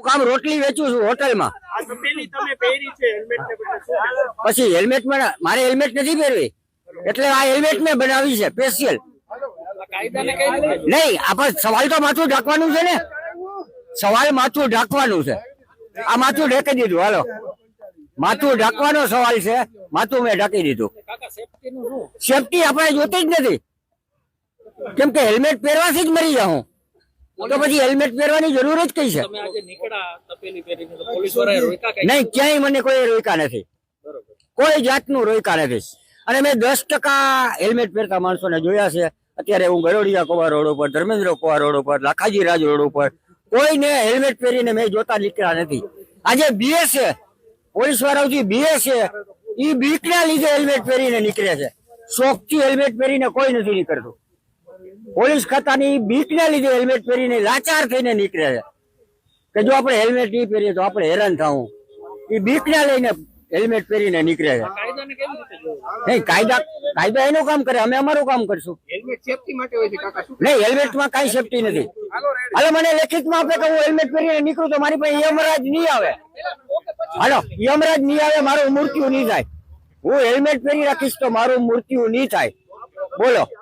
હું કામ રોટલી વેચું છું હોટલમાં. આ તપેલી તમે પહેરી છે હેલ્મેટ ને બદલે શું કહેશો? પછી હેલ્મેટ મારે હેલ્મેટ નથી પહેરવી. એટલે આ હેલ્મેટ મેં બનાવી છે સ્પેશિયલ નહીં આપણે સવાલ તો માથું ઢાંકવાનું છે ને. સવાલ માથું ઢાંકવાનું છે. આ માથું ઢાંકી દીધું હાલો. માથું ઢાંકવાનો સવાલ છે. માથું મેં ઢાંકી દીધું. કાકા સેફટી નું શું? સેફટી આપણે જોતી જ નથી. કેમ કે હેલ્મેટ પહેરવાથી જ મરી જાઉં. તો પછી હેલ્મેટ પહેરવાની જરૂર જ કઈ છે? તમે આજે નીકળ્યા તપેલી પહેરીને તો પોલીસ વાળાએ રોક્યા કઈ? નહીં ક્યાંય મને કોઈ રોક્યા નથી. કોઈ જાતનું રોક્યા નથી. અને મેં દસ ટકા હેલ્મેટ પહેરતા માણસોને જોયા છે. અત્યારે હું ગરોડિયા કોવા રોડ ઉપર ધર્મેન્દ્ર કોવા રોડ ઉપર લાખાજી રાજ રોડ ઉપર કોઈને હેલ્મેટ પહેરીને મેં જોતા નીકળ્યા નથી. આજે બીએ છે પોલીસ વાળાઓથી બીએ છે એ બીકના લીધે હેલ્મેટ પહેરીને નીકળે છે. શોખથી હેલ્મેટ પહેરીને કોઈ નથી નીકળતું. પોલીસ ખાતાની બીકના લીધે હેલ્મેટ પહેરીને લાચાર થઈને નીકળે છે. કે જો આપણે હેલ્મેટ નહીં પહેરીએ તો આપણે હેરાન થવું એ બીકના લઈને હેલ્મેટ પહેરીને નીકળે છે. નહીં કાયદા કાયદા એનું કામ કરે અમે અમારું કામ કરશું. નહીં હેલ્મેટમાં કાંઈ સેફટી નથી. હાલો મને લેખિતમાં આપે કે હું હેલ્મેટ પહેરીને નીકળું તો મારી પાસે યમરાજ નહીં આવે. હાલો યમરાજ નહીં આવે મારું મૃત્યુ નહીં થાય. હું હેલ્મેટ પહેરી રાખીશ તો મારું મૃત્યુ નહીં થાય. બોલો.